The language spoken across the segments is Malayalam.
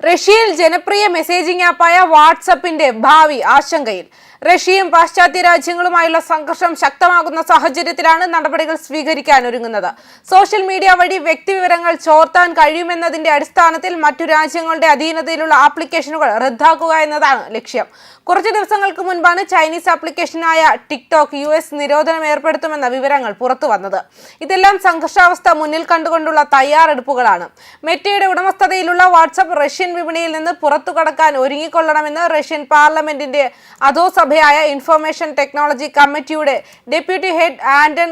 റഷ്യയിൽ ജനപ്രിയ മെസ്സേജിംഗ് ആപ്പായ വാട്സപ്പിന്റെ ഭാവി ആശങ്കയിൽ. റഷ്യയും പാശ്ചാത്യ രാജ്യങ്ങളുമായുള്ള സംഘർഷം ശക്തമാകുന്ന സാഹചര്യത്തിലാണ് നടപടികൾ സ്വീകരിക്കാൻ ഒരുങ്ങുന്നത്. സോഷ്യൽ മീഡിയ വഴി വ്യക്തിവിവരങ്ങൾ ചോർത്താൻ കഴിയുമെന്നതിന്റെ അടിസ്ഥാനത്തിൽ മറ്റു രാജ്യങ്ങളുടെ അധീനതയിലുള്ള ആപ്ലിക്കേഷനുകൾ റദ്ദാക്കുക എന്നതാണ് ലക്ഷ്യം. കുറച്ചു ദിവസങ്ങൾക്ക് മുൻപാണ് ചൈനീസ് ആപ്ലിക്കേഷനായ ടിക്ടോക്ക് യു എസ് നിരോധനം ഏർപ്പെടുത്തുമെന്ന വിവരങ്ങൾ പുറത്തു വന്നത്. ഇതെല്ലാം സംഘർഷാവസ്ഥ മുന്നിൽ കണ്ടുകൊണ്ടുള്ള തയ്യാറെടുപ്പുകളാണ്. മെറ്റയുടെ ഉടമസ്ഥതയിലുള്ള വാട്സപ്പ് റഷ്യൻ വിപണിയിൽ നിന്ന് പുറത്തു കടക്കാൻ ഒരുങ്ങിക്കൊള്ളണമെന്ന് റഷ്യൻ പാർലമെന്റിന്റെ അധോസഭയായ ഇൻഫർമേഷൻ ടെക്നോളജി കമ്മിറ്റിയുടെ ഡെപ്യൂട്ടി ഹെഡ് ആന്റൺ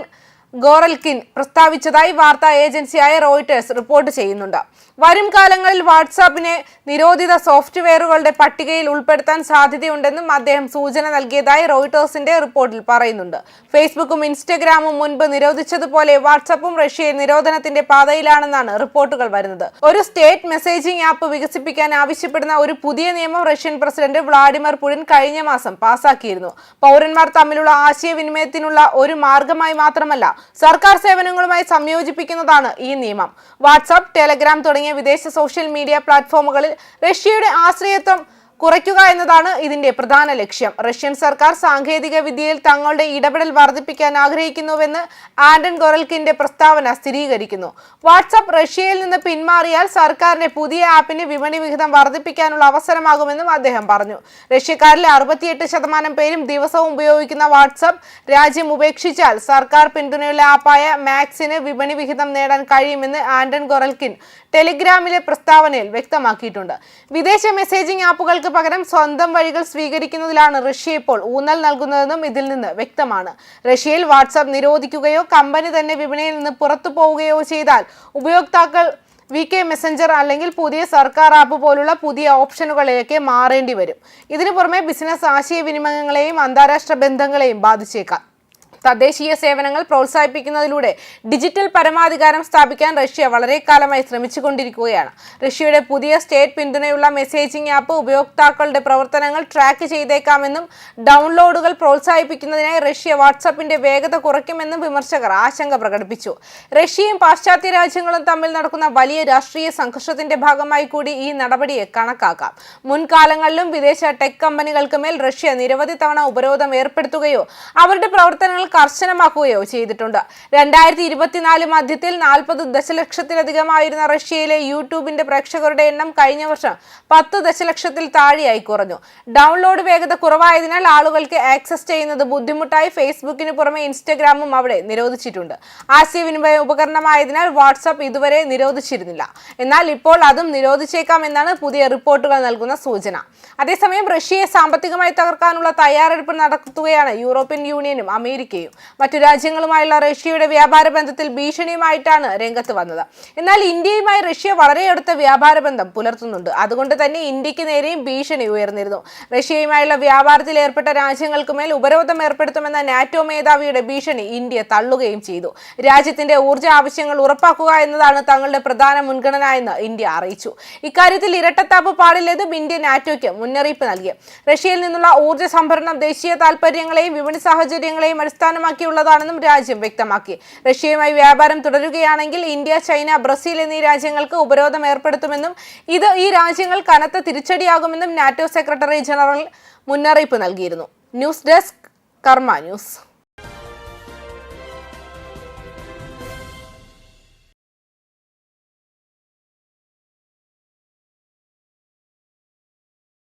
ഗോറൽകിൻ പ്രസ്താവിച്ചതായി വാർത്താ ഏജൻസിയായ റോയിട്ടേഴ്സ് റിപ്പോർട്ട് ചെയ്യുന്നുണ്ട്. വരും കാലങ്ങളിൽ വാട്സാപ്പിനെ നിരോധിത സോഫ്റ്റ്വെയറുകളുടെ പട്ടികയിൽ ഉൾപ്പെടുത്താൻ സാധ്യതയുണ്ടെന്നും അദ്ദേഹം സൂചന നൽകിയതായി റോയിട്ടേഴ്സിന്റെ റിപ്പോർട്ടിൽ പറയുന്നുണ്ട്. ഫേസ്ബുക്കും ഇൻസ്റ്റഗ്രാമും മുൻപ് നിരോധിച്ചതുപോലെ വാട്സാപ്പും റഷ്യയെ നിരോധനത്തിന്റെ പാതയിലാണെന്നാണ് റിപ്പോർട്ടുകൾ വരുന്നത്. ഒരു സ്റ്റേറ്റ് മെസ്സേജിംഗ് ആപ്പ് വികസിപ്പിക്കാൻ ആവശ്യപ്പെടുന്ന ഒരു പുതിയ നിയമം റഷ്യൻ പ്രസിഡന്റ് വ്ളാഡിമിർ പുടിൻ കഴിഞ്ഞ മാസം പാസാക്കിയിരുന്നു. പൗരന്മാർ തമ്മിലുള്ള ആശയവിനിമയത്തിനുള്ള ഒരു മാർഗമായി മാത്രമല്ല സർക്കാർ സേവനങ്ങളുമായി സംയോജിപ്പിക്കുന്നതാണ് ഈ നിയമം. വാട്സാപ്പ് ടെലഗ്രാം തുടങ്ങിയ വിദേശ സോഷ്യൽ മീഡിയ പ്ലാറ്റ്ഫോമുകളിൽ റഷ്യയുടെ ആശ്രയത്വം കുറയ്ക്കുക എന്നതാണ് ഇതിന്റെ പ്രധാന ലക്ഷ്യം. റഷ്യൻ സർക്കാർ സാങ്കേതിക വിദ്യയിൽ തങ്ങളുടെ ഇടപെടൽ വർദ്ധിപ്പിക്കാൻ ആഗ്രഹിക്കുന്നുവെന്ന് ആൻഡൻ ഗൊറൽക്കിന്റെ പ്രസ്താവന സ്ഥിരീകരിക്കുന്നു. വാട്സപ്പ് റഷ്യയിൽ നിന്ന് പിന്മാറിയാൽ സർക്കാരിന്റെ പുതിയ ആപ്പിന് വിപണി വിഹിതം വർദ്ധിപ്പിക്കാനുള്ള അവസരമാകുമെന്നും അദ്ദേഹം പറഞ്ഞു. റഷ്യക്കാരിലെ അറുപത്തിയെട്ട് ശതമാനം പേരും ദിവസവും ഉപയോഗിക്കുന്ന വാട്സപ്പ് രാജ്യം ഉപേക്ഷിച്ചാൽ സർക്കാർ പിന്തുണയുള്ള ആപ്പായ മാക്സിന് വിപണി വിഹിതം നേടാൻ കഴിയുമെന്ന് ആൻഡൻ ഗൊറൽക്കിൻ ടെലിഗ്രാമിലെ പ്രസ്താവനയിൽ വ്യക്തമാക്കിയിട്ടുണ്ട്. വിദേശ മെസ്സേജിംഗ് ആപ്പുകൾക്ക് പകരം സ്വന്തം വഴികൾ സ്വീകരിക്കുന്നതിലാണ് റഷ്യ ഇപ്പോൾ ഊന്നൽ നൽകുന്നതെന്നും ഇതിൽ നിന്ന് വ്യക്തമാണ്. റഷ്യയിൽ വാട്സാപ്പ് നിരോധിക്കുകയോ കമ്പനി തന്നെ വിപണിയിൽ നിന്ന് പുറത്തു പോവുകയോ ചെയ്താൽ ഉപയോക്താക്കൾ വി കെ മെസ്സഞ്ചർ അല്ലെങ്കിൽ പുതിയ സർക്കാർ ആപ്പ് പോലുള്ള പുതിയ ഓപ്ഷനുകളിലേക്ക് മാറേണ്ടി വരും. ഇതിനു പുറമെ ബിസിനസ് ആശയവിനിമയങ്ങളെയും അന്താരാഷ്ട്ര ബന്ധങ്ങളെയും ബാധിച്ചേക്കാം. തദ്ദേശീയ സേവനങ്ങൾ പ്രോത്സാഹിപ്പിക്കുന്നതിലൂടെ ഡിജിറ്റൽ പരമാധികാരം സ്ഥാപിക്കാൻ റഷ്യ വളരെ കാലമായി ശ്രമിച്ചുകൊണ്ടിരിക്കുകയാണ്. റഷ്യയുടെ പുതിയ സ്റ്റേറ്റ് പിന്തുണയുള്ള മെസ്സേജിംഗ് ആപ്പ് ഉപയോക്താക്കളുടെ പ്രവർത്തനങ്ങൾ ട്രാക്ക് ചെയ്തേക്കാമെന്നും ഡൗൺലോഡുകൾ പ്രോത്സാഹിപ്പിക്കുന്നതിനായി റഷ്യ വാട്സാപ്പിന്റെ വേഗത കുറയ്ക്കുമെന്നും വിമർശകർ ആശങ്ക പ്രകടിപ്പിച്ചു. റഷ്യയും പാശ്ചാത്യ രാജ്യങ്ങളും തമ്മിൽ നടക്കുന്ന വലിയ രാഷ്ട്രീയ സംഘർഷത്തിന്റെ ഭാഗമായി കൂടി ഈ നടപടിയെ കണക്കാക്കാം. മുൻകാലങ്ങളിലും വിദേശ ടെക് കമ്പനികൾക്ക് മേൽ റഷ്യ നിരവധി തവണ ഉപരോധം ഏർപ്പെടുത്തുകയോ അവരുടെ പ്രവർത്തനങ്ങൾ കർശനമാക്കുകയോ ചെയ്തിട്ടുണ്ട്. രണ്ടായിരത്തി ഇരുപത്തിനാല് മധ്യത്തിൽ നാൽപ്പത് ദശലക്ഷത്തിലധികമായിരുന്ന റഷ്യയിലെ യൂട്യൂബിന്റെ പ്രേക്ഷകരുടെ എണ്ണം കഴിഞ്ഞ വർഷം പത്ത് ദശലക്ഷത്തിൽ താഴെയായി കുറഞ്ഞു. ഡൗൺലോഡ് വേഗത കുറവായതിനാൽ ആളുകൾക്ക് ആക്സസ് ചെയ്യുന്നത് ബുദ്ധിമുട്ടായി ഫേസ്ബുക്കിന് പുറമെ ഇൻസ്റ്റഗ്രാമും അവിടെ നിരോധിച്ചിട്ടുണ്ട്. ആശയവിനിമയ ഉപകരണമായതിനാൽ വാട്സാപ്പ് ഇതുവരെ നിരോധിച്ചിരുന്നില്ല. എന്നാൽ ഇപ്പോൾ അതും നിരോധിച്ചേക്കാം എന്നാണ് പുതിയ റിപ്പോർട്ടുകൾ നൽകുന്ന സൂചന. അതേസമയം റഷ്യയെ സാമ്പത്തികമായി തകർക്കാനുള്ള തയ്യാറെടുപ്പ് നടത്തുകയാണ് യൂറോപ്യൻ യൂണിയനും അമേരിക്കയും. മറ്റു രാജ്യങ്ങളുമായുള്ള റഷ്യയുടെ വ്യാപാര ബന്ധത്തിൽ ഭീഷണിയുമായിട്ടാണ് രംഗത്ത് വന്നത്. എന്നാൽ ഇന്ത്യയുമായി റഷ്യ വളരെ അടുത്ത വ്യാപാര ബന്ധം പുലർത്തുന്നുണ്ട്. അതുകൊണ്ട് തന്നെ ഇന്ത്യയ്ക്ക് നേരെയും ഭീഷണി ഉയർന്നിരുന്നു. റഷ്യയുമായുള്ള വ്യാപാരത്തിൽ ഏർപ്പെട്ട രാജ്യങ്ങൾക്ക് മേൽ ഉപരോധം ഏർപ്പെടുത്തുമെന്ന നാറ്റോ മേധാവിയുടെ ഭീഷണി ഇന്ത്യ തള്ളുകയും ചെയ്തു. രാജ്യത്തിന്റെ ഊർജ ആവശ്യങ്ങൾ ഉറപ്പാക്കുക എന്നതാണ് തങ്ങളുടെ പ്രധാന മുൻഗണന എന്ന് ഇന്ത്യ അറിയിച്ചു. ഇക്കാര്യത്തിൽ ഇരട്ടത്താപ്പ് പാടില്ലെന്നും ഇന്ത്യ നാറ്റോയ്ക്ക് മുന്നറിയിപ്പ് നൽകി. റഷ്യയിൽ നിന്നുള്ള ഊർജ സംഭരണം ദേശീയ താൽപര്യങ്ങളെയും വിപണി സാഹചര്യങ്ങളെയും അടിസ്ഥാനമാക്കിയുള്ളതാണെന്നും രാജ്യം വ്യക്തമാക്കി. റഷ്യയുമായി വ്യാപാരം തുടരുകയാണെങ്കിൽ ഇന്ത്യ ചൈന ബ്രസീൽ എന്നീ രാജ്യങ്ങൾക്ക് ഉപരോധം ഏർപ്പെടുത്തുമെന്നും ഇത് ഈ രാജ്യങ്ങൾ കനത്ത തിരിച്ചടിയാകുമെന്നും നാറ്റോ സെക്രട്ടറി ജനറൽ മുന്നറിയിപ്പ് നൽകിയിരുന്നു. News desk Karma news.